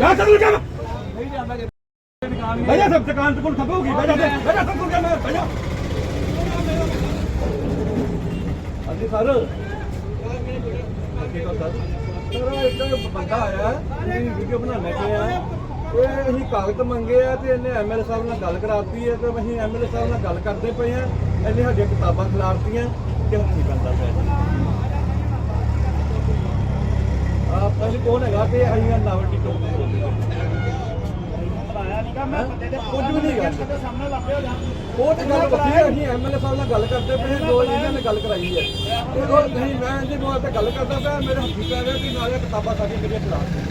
ਜਾ ਚੱਲ ਜਾ ਨਹੀਂ ਜਾਂਦਾ ਕਿ ਸਭ ਦੁਕਾਨ ਤੇ ਕੋਲ ਖਪੋਗੀ ਬਈ ਜਾ ਬਈ ਜਾ ਕੋਲ ਮੈਂ ਬਈ ਜਾ। ਸਰ। ਠੀਕ ਹੋ ਸਰ। ਸਰ, ਇੱਕ ਬੰਦਾ ਆਇਆ ਇਹਦੀ ਵੀਡੀਓ ਬਣਾਉਣ ਲੱਗੇ ਆ। ਇਹ ਅਸੀਂ ਕਾਗਜ਼ ਮੰਗੇ ਆ ਤੇ ਇਹਨੇ ਐਮਐਲਏ ਸਾਹਿਬ ਨਾਲ ਗੱਲ ਕਰਾਤੀ ਹੈ ਤੇ ਅਸੀਂ ਐਮਐਲਏ ਸਾਹਿਬ ਨਾਲ ਗੱਲ ਕਰਦੇ ਪਏ ਆ। ਇਹਨੇ ਸਾਡੀਆਂ ਕਿਤਾਬਾਂ ਖਿਲਾਰਤੀਆਂ ਕਿ ਹੱਥੀ ਬੰਦਾ ਪਿਆ। ਆਪ ਕੌਣ ਹੈਗਾ ਤੇ ਅਸੀਂ ਨਾਵਟੀ ਤੋਂ ਕੁਝ ਵੀ ਨਹੀਂ ਗਾ। ਤੇ ਗੱਲ ਕੀਤੀ ਹੈ ਅਸੀਂ ਐਮਐਲਏ ਸਾਹਿਬ ਨਾਲ ਗੱਲ ਕਰਦੇ ਪਏ ਹਾਂ, ਦੋ ਇਹਨਾਂ ਨੇ ਗੱਲ ਕਰਾਈ ਹੈ ਤੇ ਉਹ ਨਹੀਂ ਮੈਂ ਇਹਦੇ ਮੋਬਾਈਲ ਤੇ ਗੱਲ ਕਰਦਾ ਪਿਆ ਮੇਰੇ ਹੱਥੀ ਪੈ ਗਿਆ ਕਿ ਨਾਲੇ ਕਿਤਾਬਾਂ ਸਾਡੀ ਮੇਰੀਆਂ ਖਿਲਾ ਦਿੱਤੀਆਂ।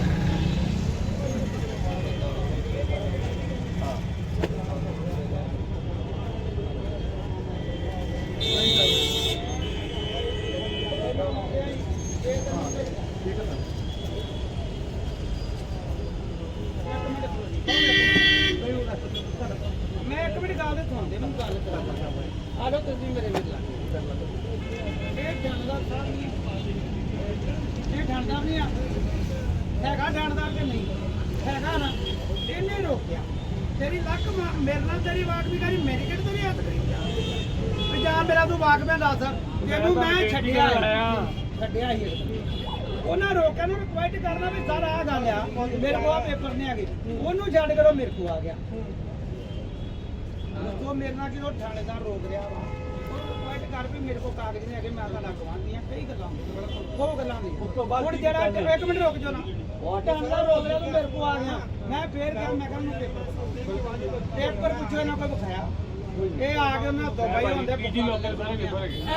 ਮਿੰਟ ਗੱਲ ਸੁਣਦੇ ਮੈਨੂੰ ਗੱਲ ਕਰਾ ਆ ਲਓ ਤੁਸੀਂ ਮੇਰੇ ਵਿੱਚ ਲੱਗ ਇਹ ਜਾਣਦਾ ਸਾਹਿਬ ਇਹ ਜਾਣਦਾ ਨਹੀਂ ਆ। ਹੈਗਾ ਜਾਣਦਾ ਕਿ ਨਹੀਂ? ਹੈਗਾ ਨਾ। ਇਹਨੇ ਰੋਕਿਆ। ਤੇਰੀ ਲੱਕ ਮੇਰੇ ਨਾਲ ਤੇਰੀ ਵਾਕ ਵੀ ਕਰੀ ਮੇਰੀ ਕਿਹੜੀ ਤੇਰੀ ਹੱਥ ਕਰੀ? ਵੀ ਜਾਂ ਮੇਰਾ ਤੂੰ ਵਾਕ ਮੈਂ ਦੱਸ। ਤੈਨੂੰ ਮੈਂ ਛੱਡਿਆ। ਛੱਡਿਆ ਹੀ ਉਹਨਾਂ ਰੋਕਿਆ ਨੂੰ ਰਿਕੁਐਸਟ ਕਰਨਾ ਵੀ ਸਰ ਆ ਗੱਲ ਆ। ਮੇਰੇ ਕੋਲ ਪੇਪਰ ਨਹੀਂ ਹੈਗੇ। ਉਹਨੂੰ ਛੱਡ ਕਰੋ ਮੇਰੇ ਕੋਲ ਆ ਗਿਆ। ਉਹ ਮੇਰੇ ਨਾਲ ਜਦੋਂ ਥਾਣੇਦਾਰ ਰੋਕ ਰਿਹਾ ਵਾ ਉਹ ਰਿਕੁਐਸਟ ਕਰ ਵੀ ਮੇਰੇ ਕੋਲ ਕਾਗਜ਼ ਨਹੀਂ ਹੈਗੇ ਮੈਂ ਤੁਹਾਡਾ ਗਵਾਂਦੀਆਂ ਕਈ ਗੱਲਾਂ ਉਹ ਗੱਲਾਂ ਨਹੀਂ ਉਸ ਤੋਂ ਬਾਅਦ ਹੁਣ ਜਿਹੜਾ? ਇੱਕ ਮਿੰਟ ਰੁਕ ਜਾਓ ਨਾ। ਉਹ ਥਾਣੇਦਾਰ ਰੋਕ ਰਿਹਾ ਤੂੰ ਮੇਰੇ ਕੋਲ ਆ ਗਿਆ। ਮੈਂ ਫੇਰ ਕਿਹਾ ਮੈਂ ਕਿਹਾ ਉਹਨੂੰ ਪੇਪਰ ਪੇਪਰ ਪੁੱਛੋ ਨਾ ਕੋਈ ਵਿਖਾਇਆ। ਇਹ ਆ ਕੇ ਉਹਨਾਂ ਦੁਬਈ ਹੁੰਦੇ ਪੀਜੀ ਲੋਕਲ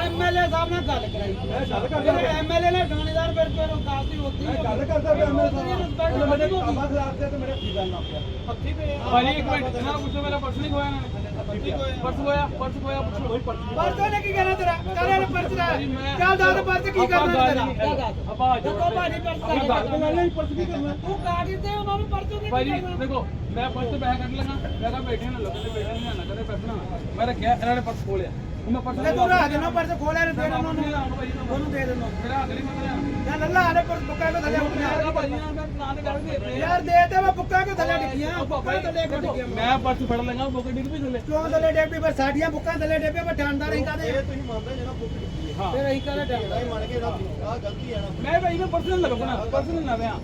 ਐਮਐਲਏ ਸਾਹਿਬ ਨਾਲ ਗੱਲ ਕਰਾਈ। ਗੱਲ ਕਰਦਾ। ਐਮਐਲਏ ਨੇ ਥਾਣੇਦਾਰ ਮੇਰੇ ਕੋਲ ਕਾਫੀ ਹੁੰਦੀ ਮੈਂ ਗੱਲ ਕਰਦਾ ਪਿਆ ਐਮਐਲਏ ਸਾਹਿਬ ਮੇਰੇ ਖਿਲਾਰਤੀਆਂ ਤੇ ਮੇਰੇ ਪੈਣ ਲੱਗ ਪਿਆ। ਹੱਥੀ ਪਏ। ਭਾਜੀ ਇੱਕ ਮਿੰਟ ਨਾ ਪੁੱਛੋ ਮੇਰਾ ਪਰਸ ਨਹੀਂ ਖੋਇਆ ਇਹਨਾਂ ਨੇ। ਪਰਸ ਖੋਇਆ ਪਰਸ ਖੋਇਆ ਪੁੱਛੋ। ਕੋਈ ਪਰਚੀ ਪਰਚਾ ਨੇ ਕੀ ਕਹਿਣਾ ਤੇਰਾ ਕਰੇ ਨੇ ਪਰਚ ਦਾ ਚੱਲ ਦੱਸ ਪਰਚ ਕੀ ਕਰਨਾ ਤੇਰਾ? ਆਪਾਂ ਦੇਖੋ ਭਾਜੀ ਗੱਲ ਕੀ ਕਰਨਾ? ਤੂੰ ਕਾਗਜ਼ ਦੇ ਉਹਨਾਂ ਨੂੰ ਪਰਚ ਨਹੀਂ ਭਾਜੀ ਕਰਨਾ? ਦੇਖੋ ਮੈਂ ਪਰਸ ਤੇ ਬੈਗ ਕੱਢ ਲਗਾ ਮੈਂ ਕਿਹਾ ਬੈਠੇ ਨਾ ਲੋਕਾਂ ਦੇ ਬੈਠੇ ਨਹੀਂ ਆਣਾ ਕਦੇ ਪੈਸੇ ਨਾ ਮੈਂ ਰੱਖਿਆ ਇਹਨਾਂ ਨੇ ਪਰਸ ਖੋਲਿਆ ਮੈਂ ਪਰਸ ਤੇ ਤੂੰ ਰਾਹ ਦੇਣਾ ਪਰਚ ਖੋਲਿਆ ਨੇ ਤੇਰਾ ਉਹਨੂੰ। ਉਹਨੂੰ ਦੇ ਦੇਣਾ। ਮੇਰਾ ਅਗਲੀ ਮੰਗਿਆ ਜਾਂ ਲੱਲਾ ਆਲੇ ਪਰ ਬੁੱਕਾ ਕੋ ਥੱਲੇ ਉੱਠਿਆ? ਭਾਜੀ ਨਾਲ ਮੈਂ ਨਾਂ ਤੇ ਗੱਲ ਦੇ ਰਹੇ ਯਾਰ ਦੇ ਤੇ ਮੈਂ ਬੁੱਕਾ ਕੋ ਥੱਲੇ ਡਿੱਗੀਆਂ? ਬੁੱਕਾ ਥੱਲੇ ਕੋ ਡਿੱਗੀਆਂ ਮੈਂ ਪਰਸ ਫੜ ਲਗਾ ਬੁੱਕ ਡਿੱਗ ਵੀ ਥੱਲੇ। ਕਿਉਂ ਥੱਲੇ ਡਿੱਗ ਪਈ? ਪਰ ਸਾਡੀਆਂ ਬੁੱਕਾਂ ਥੱਲੇ ਡਿੱਗ ਪਈ ਪਠਾਨਦਾਰ ਹੀ ਕਾਦੇ ਤੁਸੀਂ ਮੰਨਦੇ ਜਿਹੜਾ ਬੁੱਕ ਕੀਤੀ ਹੈ। ਫਿਰ ਅਸੀਂ ਕਾਦੇ ਡਰਦਾ ਨਹੀਂ ਮੰਨ ਕੇ ਇਹਦਾ ਆ ਗਲਤੀ ਹੈ ਨਾ। ਮੈਂ ਭਾਈ ਮੈਂ ਪਰਸ ਨਹੀਂ ਲਗਾ ਪਰਸ ਨਹੀਂ ਲਗਾਇਆ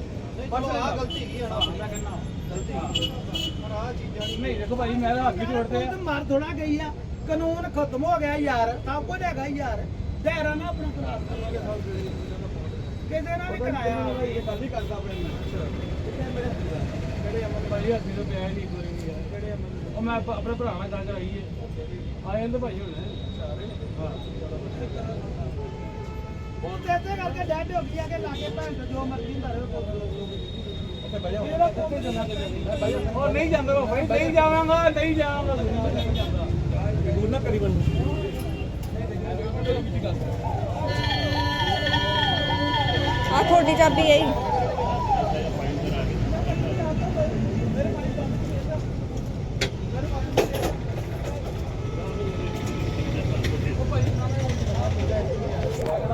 ਪਰਸ ਆ ਗਲਤੀ ਹੈਗੀ ਹੈ ਨਾ। ਮੈਂ ਕਹਿੰਦਾ। ਗਲਤੀ ਪਰ ਆ ਚੀਜ਼ਾਂ ਨਹੀਂ ਦੇਖੋ ਭਾਈ ਮੈਂ ਤਾਂ ਅੱਗੇ ਜੋੜਦੇ ਮਰ ਥੋੜਾ ਗਈ ਆ। ਕਾਨੂੰਨ ਖਤਮ ਹੋ ਗਿਆ ਯਾਰ ਸਭ ਕੁਝ ਹੈਗਾ ਯਾਰ। ਦਾਇਰਾ ਨਾ ਆਪਣਾ ਕਰਾਂਗੇ ਕਿਸੇ ਨਾਲ ਵੀ ਕਰਾਇਆ ਇਹ ਗੱਲ ਨਹੀਂ ਕਰਦਾ ਆਪਣੇ ਨਾਲ। ਕਿੰਨੇ ਮੇਰੇ ਹੱਥੀ ਦਾ ਕਿਹੜੇ ਅਮਨ ਭਾਈ ਹੱਥੀ ਤੋਂ ਪਿਆ ਨਹੀਂ ਕੋਈ ਨਹੀਂ ਯਾਰ। ਕਿਹੜੇ ਅਮਨ ਉਹ ਮੈਂ ਆਪ- ਆਪਣੇ ਭਰਾ ਨਾਲ ਗੱਲ ਕਰਾਈ ਹੈ। ਆਏ ਇਹਦੇ ਭਾਈ ਹੋਣੇ। ਉਹ ਤੇ ਤੇ ਕਰਕੇ ਡੈਡ ਹੋ ਗਈ ਆ ਕਿ ਲਾਗੇ ਭੈਣ ਚੋਦ ਜੋ ਮਰਜ਼ੀ ਹੁੰਦਾ ਰਹੇ ਉਹ ਨਹੀਂ ਜਾਂਦਾ ਭਾਈ ਨਹੀਂ ਜਾਵਾਂਗਾ ਨਹੀਂ ਜਾਵਾਂਗਾ। ਕਰੀ ਬੰਦ। ਆ ਤੁਹਾਡੀ ਚਾਬੀ ਆਈ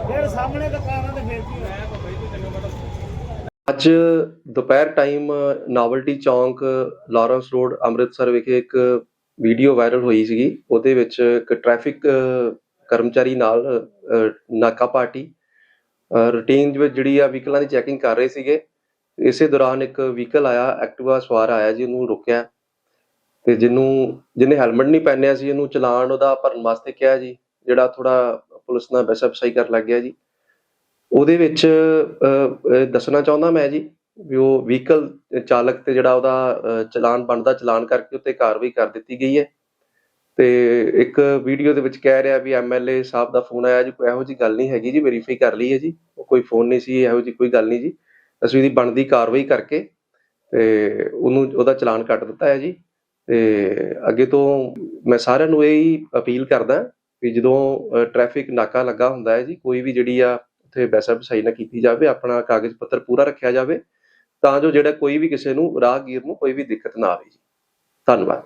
ਫਿਰ ਸਾਹਮਣੇ ਦੁਕਾਨਾਂ ਤੇ ਫਿਰ ਕੀ ਹੋਇਆ? ਅੱਜ ਦੁਪਹਿਰ time Novelty Chowk Lawrence Road Amritsar ਵਿਖੇ ਇੱਕ ਵੀਡੀਓ ਵਾਇਰਲ ਹੋਈ ਸੀਗੀ ਉਹਦੇ ਵਿੱਚ ਇੱਕ ਟ੍ਰੈਫਿਕ ਕਰਮਚਾਰੀ ਨਾਲ ਅ, ਨਾਕਾ ਪਾਰਟੀ ਰੂਟੀਨ ਵਿੱਚ ਜਿਹੜੀ ਆ ਵਹੀਕਲਾਂ ਦੀ ਚੈਕਿੰਗ ਕਰ ਰਹੇ ਸੀਗੇ। ਇਸੇ ਦੌਰਾਨ ਇੱਕ ਵਹੀਕਲ ਆਇਆ ਐਕਟਿਵਾ ਸਵਾਰ ਆਇਆ ਜੀ ਉਹਨੂੰ ਰੋਕਿਆ। ਤੇ ਜਿਹਨੂੰ ਜਿਹਨੇ ਹੈਲਮਟ ਨਹੀਂ ਪਹਿਨਿਆ ਸੀ ਉਹਨੂੰ ਚਲਾਨ ਉਹਦਾ ਭਰਨ ਵਾਸਤੇ ਕਿਹਾ ਜੀ ਜਿਹੜਾ ਥੋੜਾ ਪੁਲਿਸ ਨਾਲ ਬੈਸਪਸਾਈ ਕਰਨ ਲੱਗ ਗਿਆ ਜੀ। ਉਹਦੇ ਵਿੱਚ ਦੱਸਣਾ ਚਾਹੁੰਦਾ ਮੈਂ ਜੀ ਵੀ ਉਹ ਵਹੀਕਲ ਚਾਲਕ ਤੇ ਜਿਹੜਾ ਉਹਦਾ ਚਲਾਨ ਬਣਦਾ, ਚਲਾਨ ਕਰਕੇ ਉੱਤੇ ਕਾਰਵਾਈ ਕਰ ਦਿੱਤੀ ਗਈ ਹੈ। ਤੇ ਇੱਕ ਵੀਡੀਓ ਦੇ ਵਿੱਚ ਕਹਿ ਰਿਹਾ ਵੀ ਐਮਐਲਏ ਸਾਹਿਬ ਦਾ ਫੋਨ ਆਇਆ ਜੀ, ਕੋਈ ਇਹੋ ਜੀ ਗੱਲ ਨਹੀਂ ਹੈਗੀ ਜੀ ਵੈਰੀਫਾਈ ਕਰ ਲਈ ਹੈ ਜੀ। ਉਹ ਕੋਈ ਫੋਨ ਨਹੀਂ ਸੀ, ਇਹੋ ਜੀ ਕੋਈ ਗੱਲ ਨਹੀਂ ਜੀ। ਅਸੀਂ ਉਹਦੀ ਬਣਦੀ ਕਾਰਵਾਈ ਕਰਕੇ ਤੇ ਉਹਨੂੰ, ਉਹਦਾ ਚਲਾਨ ਕੱਟ ਦਿੱਤਾ ਹੈ ਜੀ। ਤੇ ਅੱਗੇ ਤੋਂ ਮੈਂ ਸਾਰਿਆਂ ਨੂੰ ਇਹ ਹੀ ਅਪੀਲ ਕਰਦਾ ਵੀ ਜਦੋਂ ਟ੍ਰੈਫਿਕ ਨਾਕਾ ਲੱਗਾ ਹੁੰਦਾ ਹੈ ਜੀ, ਕੋਈ ਵੀ ਜਿਹੜੀ ਆ ਉੱਥੇ ਵੈਸਾ ਵਸਾਈ ਨਾ ਕੀਤੀ ਜਾਵੇ, ਆਪਣਾ ਕਾਗਜ਼ ਪੱਤਰ ਪੂਰਾ ਰੱਖਿਆ ਜਾਵੇ। ਤਾਂ ਜੋ ਜਿਹੜਾ ਕੋਈ ਵੀ ਕਿਸੇ ਨੂੰ ਰਾਹਗੀਰ ਨੂੰ ਕੋਈ ਵੀ ਦਿੱਕਤ ਨਾ ਆਵੇ ਜੀ। ਧੰਨਵਾਦ।